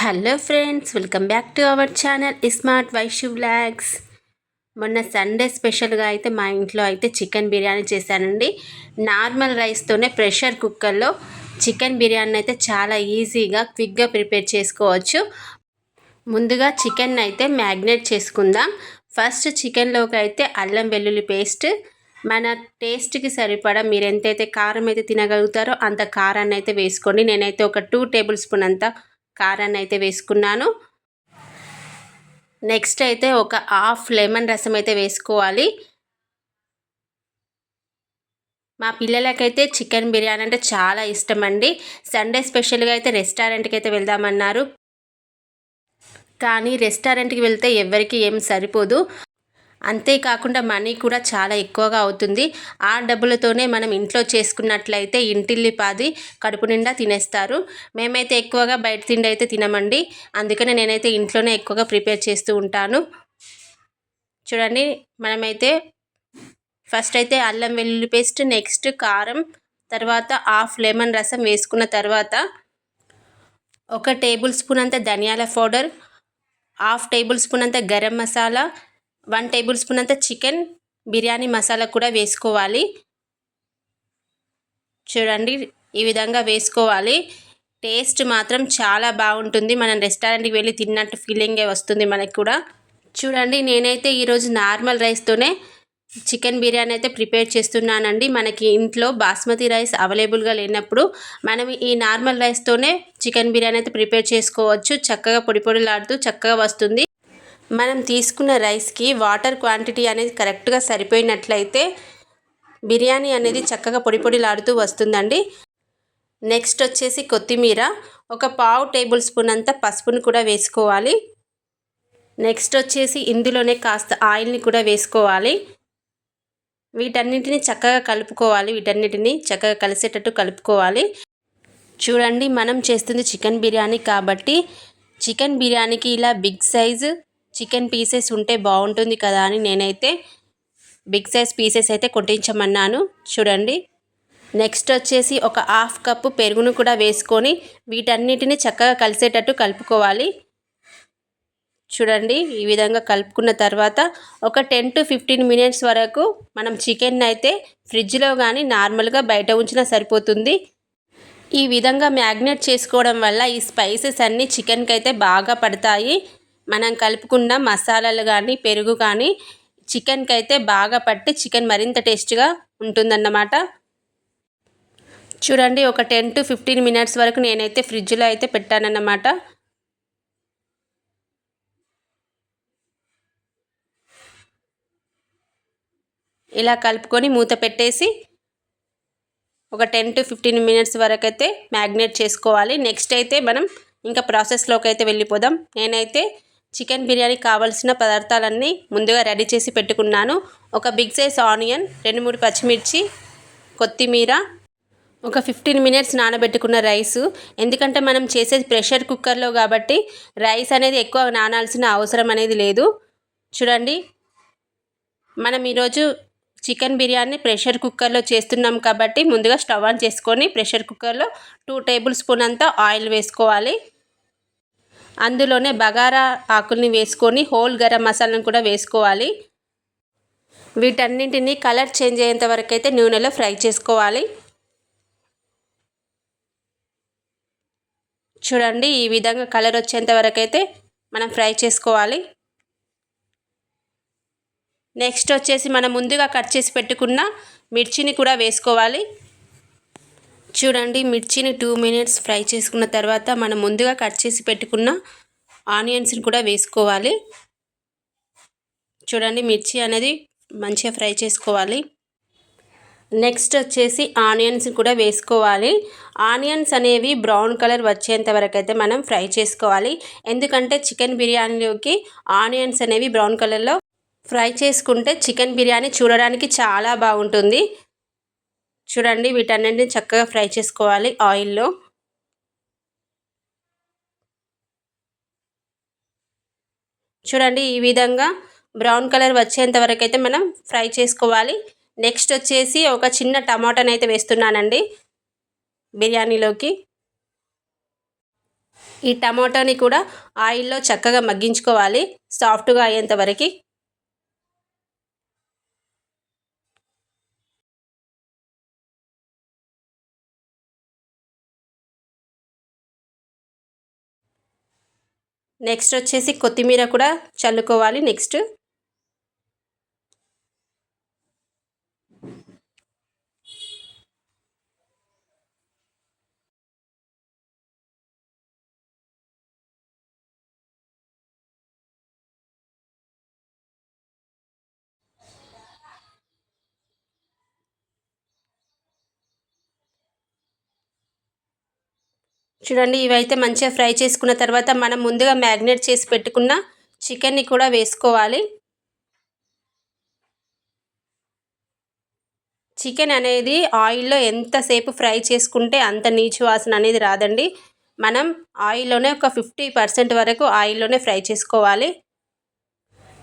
Hello friends welcome back to our channel smart Vaishu blogs మొన్న Sunday స్పెషల్గా అయితే మా ఇంట్లో అయితే చికెన్ బిర్యానీ చేశానండి. నార్మల్ రైస్తోనే ప్రెషర్ కుక్కర్లో చికెన్ బిర్యానీ అయితే చాలా ఈజీగా క్విక్గా ప్రిపేర్ చేసుకోవచ్చు. ముందుగా చికెన్ అయితే మ్యాగ్నేట్ చేసుకుందాం. ఫస్ట్ చికెన్లోకి అయితే అల్లం వెల్లుల్లి పేస్ట్ మన టేస్ట్కి సరిపడా మీరు ఎంతైతే కారం అయితే తినగలుగుతారో అంత కారాన్ని అయితే వేసుకోండి. నేనైతే ఒక టూ టేబుల్ స్పూన్ అంతా కారాన్ని అయితే వేసుకున్నాను. నెక్స్ట్ అయితే ఒక హాఫ్ లెమన్ రసం అయితే వేసుకోవాలి. మా పిల్లలకైతే చికెన్ బిర్యానీ అంటే చాలా ఇష్టం అండి సండే స్పెషల్గా అయితే రెస్టారెంట్కి అయితే వెళ్దామన్నారు. కానీ రెస్టారెంట్కి వెళ్తే ఎవరికి ఏం సరిపోదు. అంతేకాకుండా మనీ కూడా చాలా ఎక్కువగా అవుతుంది. ఆ డబ్బులతోనే మనం ఇంట్లో చేసుకున్నట్లయితే ఇంటిల్లిపాది కడుపు నిండా తినేస్తారు. మేమైతే ఎక్కువగా బయట తిండి అయితే తినమండి. అందుకనే నేనైతే ఇంట్లోనే ఎక్కువగా ప్రిపేర్ చేస్తూ ఉంటాను. చూడండి మనమైతే ఫస్ట్ అయితే అల్లం వెల్లుల్లి పేస్ట్ నెక్స్ట్ కారం తర్వాత హాఫ్ లెమన్ రసం వేసుకున్న తర్వాత ఒక టేబుల్ స్పూన్ అంత ధనియాల పౌడర్ హాఫ్ టేబుల్ స్పూన్ అంత garam masala one table spoon అంత చికెన్ బిర్యానీ మసాలా కూడా వేసుకోవాలి. చూడండి ఈ విధంగా వేసుకోవాలి. టేస్ట్ మాత్రం చాలా బాగుంటుంది. మనం రెస్టారెంట్కి వెళ్ళి తిన్నట్టు ఫీలింగే వస్తుంది మనకి కూడా. చూడండి నేనైతే ఈరోజు నార్మల్ రైస్తోనే చికెన్ బిర్యానీ అయితే ప్రిపేర్ చేస్తున్నానండి. మనకి ఇంట్లో బాస్మతి రైస్ అవైలబుల్గా లేనప్పుడు మనం ఈ నార్మల్ రైస్తోనే చికెన్ బిర్యానీ అయితే ప్రిపేర్ చేసుకోవచ్చు. చక్కగా పొడి పొడిలాడుతూ చక్కగా వస్తుంది. మనం తీసుకున్న రైస్కి వాటర్ క్వాంటిటీ అనేది కరెక్ట్గా సరిపోయినట్లయితే బిర్యానీ అనేది చక్కగా పొడి పొడిలాడుతూ వస్తుందండి. నెక్స్ట్ వచ్చేసి కొత్తిమీర. ఒక పావు టేబుల్ స్పూన్ అంత పసుపుని కూడా వేసుకోవాలి. నెక్స్ట్ వచ్చేసి ఇందులోనే కాస్త ఆయిల్ని కూడా వేసుకోవాలి. వీటన్నిటిని చక్కగా కలుపుకోవాలి. వీటన్నిటిని చక్కగా కలిసేటట్టు కలుపుకోవాలి. చూడండి మనం చేస్తుంది చికెన్ బిర్యానీ కాబట్టి చికెన్ బిర్యానీకి ఇలా బిగ్ సైజు చికెన్ పీసెస్ ఉంటే బాగుంటుంది కదా అని నేనైతే బిగ్ సైజ్ పీసెస్ అయితే కొట్టించమన్నాను. చూడండి. నెక్స్ట్ వచ్చేసి ఒక హాఫ్ కప్పు పెరుగును కూడా వేసుకొని వీటన్నిటిని చక్కగా కలిసేటట్టు కలుపుకోవాలి. చూడండి. ఈ విధంగా కలుపుకున్న తర్వాత ఒక టెన్ టు ఫిఫ్టీన్ మినిట్స్ వరకు మనం చికెన్ అయితే ఫ్రిడ్జ్లో కానీ నార్మల్గా బయట ఉంచినా సరిపోతుంది. ఈ విధంగా మ్యాగ్నేట్ చేసుకోవడం వల్ల ఈ స్పైసెస్ అన్నీ చికెన్కి అయితే బాగా పడతాయి. మనం కలుపుకున్న మసాలాలు కానీ పెరుగు కానీ చికెన్కి అయితే బాగా పట్టి చికెన్ మరింత టేస్ట్గా ఉంటుందన్నమాట. చూడండి ఒక టెన్ టు ఫిఫ్టీన్ మినిట్స్ వరకు నేనైతే ఫ్రిడ్జ్లో అయితే పెట్టానన్నమాట. ఇలా కలుపుకొని మూత పెట్టేసి ఒక టెన్ టు ఫిఫ్టీన్ మినిట్స్ వరకు అయితే మ్యాగ్నేట్ చేసుకోవాలి. నెక్స్ట్ అయితే మనం ఇంకా ప్రాసెస్లోకి అయితే వెళ్ళిపోదాం. నేనైతే చికెన్ బిర్యానీ కావాల్సిన పదార్థాలన్నీ ముందుగా రెడీ చేసి పెట్టుకున్నాను. ఒక బిగ్ సైజ్ ఆనియన్ రెండు మూడు పచ్చిమిర్చి కొత్తిమీర ఒక ఫిఫ్టీన్ మినిట్స్ నానబెట్టుకున్న రైసు. ఎందుకంటే మనం చేసేది ప్రెషర్ కుక్కర్లో కాబట్టి రైస్ అనేది ఎక్కువ నానాల్సిన అవసరం అనేది లేదు. చూడండి. మనం ఈరోజు చికెన్ బిర్యానీ ప్రెషర్ కుక్కర్లో చేస్తున్నాం కాబట్టి ముందుగా స్టవ్ ఆన్ చేసుకొని ప్రెషర్ కుక్కర్లో టూ టేబుల్ స్పూన్ అంతా ఆయిల్ వేసుకోవాలి. అందులోనే బగారా ఆకుల్ని వేసుకొని హోల్ గరం మసాలాను కూడా వేసుకోవాలి. వీటన్నింటినీ కలర్ చేంజ్ అయ్యేంత వరకు అయితే నూనెలో ఫ్రై చేసుకోవాలి. చూడండి ఈ విధంగా కలర్ వచ్చేంత వరకు అయితే మనం ఫ్రై చేసుకోవాలి. నెక్స్ట్ వచ్చేసి మనం ముందుగా కట్ చేసి పెట్టుకున్న మిర్చిని కూడా వేసుకోవాలి. చూడండి మిర్చిని టూ మినిట్స్ ఫ్రై చేసుకున్న తర్వాత మనం ముందుగా కట్ చేసి పెట్టుకున్న ఆనియన్స్ని కూడా వేసుకోవాలి. చూడండి మిర్చి అనేది మంచిగా ఫ్రై చేసుకోవాలి. నెక్స్ట్ వచ్చేసి ఆనియన్స్ కూడా వేసుకోవాలి. ఆనియన్స్ అనేవి బ్రౌన్ కలర్ వచ్చేంత వరకు అయితే మనం ఫ్రై చేసుకోవాలి. ఎందుకంటే చికెన్ బిర్యానీలోకి ఆనియన్స్ అనేవి బ్రౌన్ కలర్లో ఫ్రై చేసుకుంటే చికెన్ బిర్యానీ చూడడానికి చాలా బాగుంటుంది. చూడండి వీటన్నింటిని చక్కగా ఫ్రై చేసుకోవాలి ఆయిల్లో. చూడండి ఈ విధంగా బ్రౌన్ కలర్ వచ్చేంత వరకు అయితే మనం ఫ్రై చేసుకోవాలి. నెక్స్ట్ వచ్చేసి ఒక చిన్న టమాటాని అయితే వేస్తున్నానండి బిర్యానీలోకి. ఈ టమాటాని కూడా ఆయిల్లో చక్కగా మగ్గించుకోవాలి సాఫ్ట్గా అయ్యేంత వరకు. నెక్స్ట్ వచ్చేసి కొత్తిమీర కూడా చల్లుకోవాలి నెక్స్ట్. చూడండి ఇవైతే మంచిగా ఫ్రై చేసుకున్న తర్వాత మనం ముందుగా మ్యాగ్నేట్ చేసి పెట్టుకున్న చికెన్ని కూడా వేసుకోవాలి. చికెన్ అనేది ఆయిల్లో ఎంతసేపు ఫ్రై చేసుకుంటే అంత నీచు వాసన అనేది రాదండి. మనం ఆయిల్లోనే ఒక ఫిఫ్టీ పర్సెంట్ వరకు ఆయిల్లోనే ఫ్రై చేసుకోవాలి.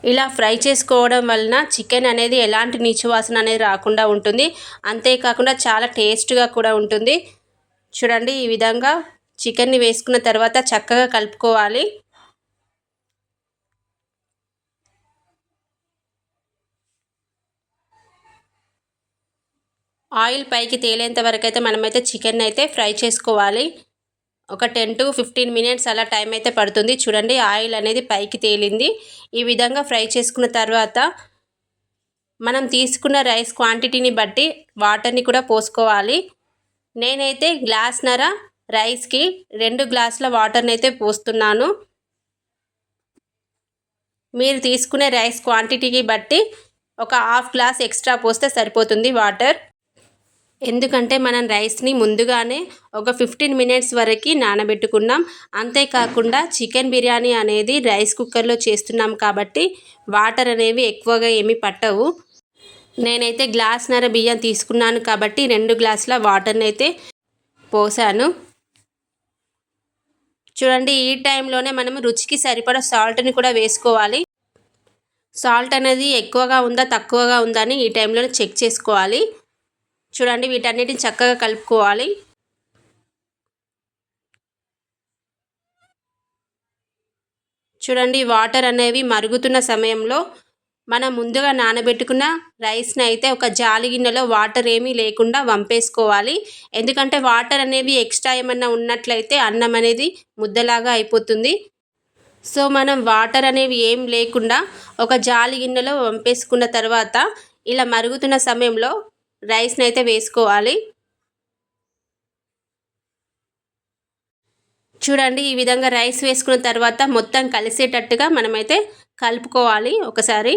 ఇలా ఫ్రై చేసుకోవడం వలన చికెన్ అనేది ఎలాంటి నీచు వాసన అనేది రాకుండా ఉంటుంది. అంతేకాకుండా చాలా టేస్ట్గా కూడా ఉంటుంది. చూడండి ఈ విధంగా చికెన్ని వేసుకున్న తర్వాత చక్కగా కలుపుకోవాలి. ఆయిల్ పైకి తేలేంత వరకు అయితే మనమైతే చికెన్ అయితే ఫ్రై చేసుకోవాలి. ఒక టెన్ టు ఫిఫ్టీన్ మినిట్స్ అలా టైం అయితే పడుతుంది. చూడండి ఆయిల్ అనేది పైకి తేలింది. ఈ విధంగా ఫ్రై చేసుకున్న తర్వాత మనం తీసుకున్న రైస్ క్వాంటిటీని బట్టి వాటర్ని కూడా పోసుకోవాలి. నేనైతే గ్లాస్ నర రైస్కి రెండు గ్లాసుల వాటర్ని అయితే పోస్తున్నాను. మీరు తీసుకునే రైస్ క్వాంటిటీకి బట్టి ఒక హాఫ్ గ్లాస్ ఎక్స్ట్రా పోస్తే సరిపోతుంది వాటర్. ఎందుకంటే మనం రైస్ని ముందుగానే ఒక ఫిఫ్టీన్ మినిట్స్ వరకు నానబెట్టుకున్నాం. అంతేకాకుండా చికెన్ బిర్యానీ అనేది రైస్ కుక్కర్లో చేస్తున్నాం కాబట్టి వాటర్ అనేవి ఎక్కువగా ఏమీ పట్టవు. నేనైతే గ్లాస్ నర బియ్యం తీసుకున్నాను కాబట్టి రెండు గ్లాసుల వాటర్ని అయితే పోసాను. చూడండి ఈ టైంలోనే మనం రుచికి సరిపడా సాల్ట్ని కూడా వేసుకోవాలి. సాల్ట్ అనేది ఎక్కువగా ఉందా తక్కువగా ఉందా అని ఈ టైంలోనే చెక్ చేసుకోవాలి. చూడండి వీటన్నిటిని చక్కగా కలుపుకోవాలి. చూడండి వాటర్ అనేవి మరుగుతున్న సమయంలో మనం ముందుగా నానబెట్టుకున్న రైస్ని అయితే ఒక జాలి గిన్నెలో వాటర్ ఏమీ లేకుండా వంపేసుకోవాలి. ఎందుకంటే వాటర్ అనేవి ఎక్స్ట్రా ఏమన్నా ఉన్నట్లయితే అన్నం అనేది ముద్దలాగా అయిపోతుంది. సో మనం వాటర్ అనేవి ఏం లేకుండా ఒక జాలి గిన్నెలో వంపేసుకున్న తర్వాత ఇలా మరుగుతున్న సమయంలో రైస్ని అయితే వేసుకోవాలి. చూడండి ఈ విధంగా రైస్ వేసుకున్న తర్వాత మొత్తం కలిసేటట్టుగా మనమైతే కలుపుకోవాలి ఒకసారి.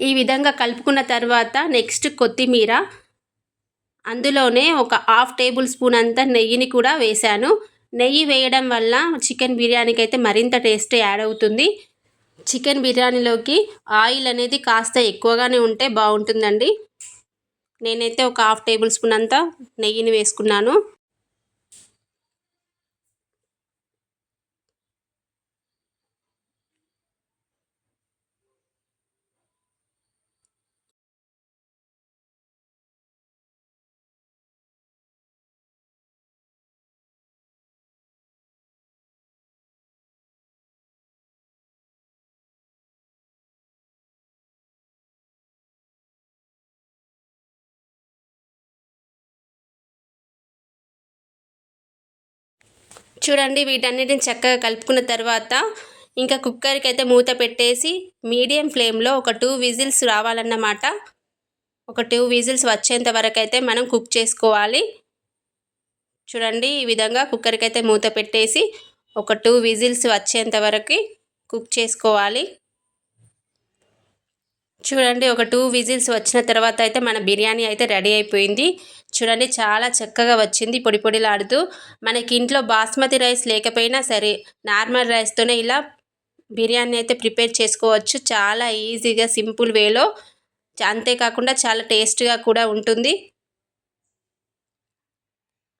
ఈ విధంగా కలుపుకున్న తర్వాత నెక్స్ట్ కొత్తిమీర. అందులోనే ఒక హాఫ్ టేబుల్ స్పూన్ అంత నెయ్యిని కూడా వేశాను. నెయ్యి వేయడం వల్ల చికెన్ బిర్యానీకి అయితే మరింత టేస్ట్ యాడ్ అవుతుంది. చికెన్ బిర్యానీలోకి ఆయిల్ అనేది కాస్త ఎక్కువగానే ఉంటే బాగుంటుందండి. నేనైతే ఒక హాఫ్ టేబుల్ స్పూన్ అంతా నెయ్యిని వేసుకున్నాను. చూడండి వీటన్నిటిని చక్కగా కలుపుకున్న తర్వాత ఇంకా కుక్కర్కి అయితే మూత పెట్టేసి మీడియం ఫ్లేమ్లో ఒక టూ విజిల్స్ రావాలన్నమాట. ఒక టూ విజిల్స్ వచ్చేంత వరకు అయితే మనం కుక్ చేసుకోవాలి. చూడండి ఈ విధంగా కుక్కర్కి అయితే మూత పెట్టేసి ఒక టూ విజిల్స్ వచ్చేంత వరకు కుక్ చేసుకోవాలి. చూడండి ఒక టూ విజిల్స్ వచ్చిన తర్వాత అయితే మన బిర్యానీ అయితే రెడీ అయిపోయింది. చూడండి చాలా చక్కగా వచ్చింది పొడి పొడిలాడుతూ. మనకి ఇంట్లో బాస్మతి రైస్ లేకపోయినా సరే నార్మల్ రైస్తోనే ఇలా బిర్యానీ అయితే ప్రిపేర్ చేసుకోవచ్చు. చాలా ఈజీగా సింపుల్ వేలో. అంతేకాకుండా చాలా టేస్ట్గా కూడా ఉంటుంది.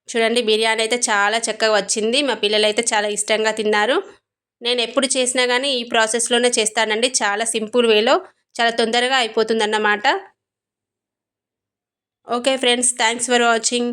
చూడండి బిర్యానీ అయితే చాలా చక్కగా వచ్చింది. మా పిల్లలు అయితే చాలా ఇష్టంగా తిన్నారు. నేను ఎప్పుడు చేసినా కానీ ఈ ప్రాసెస్లోనే చేస్తానండి. చాలా సింపుల్ వేలో. చాలా తొందరగా అయిపోతుందన్నమాట. Okay friends thanks for watching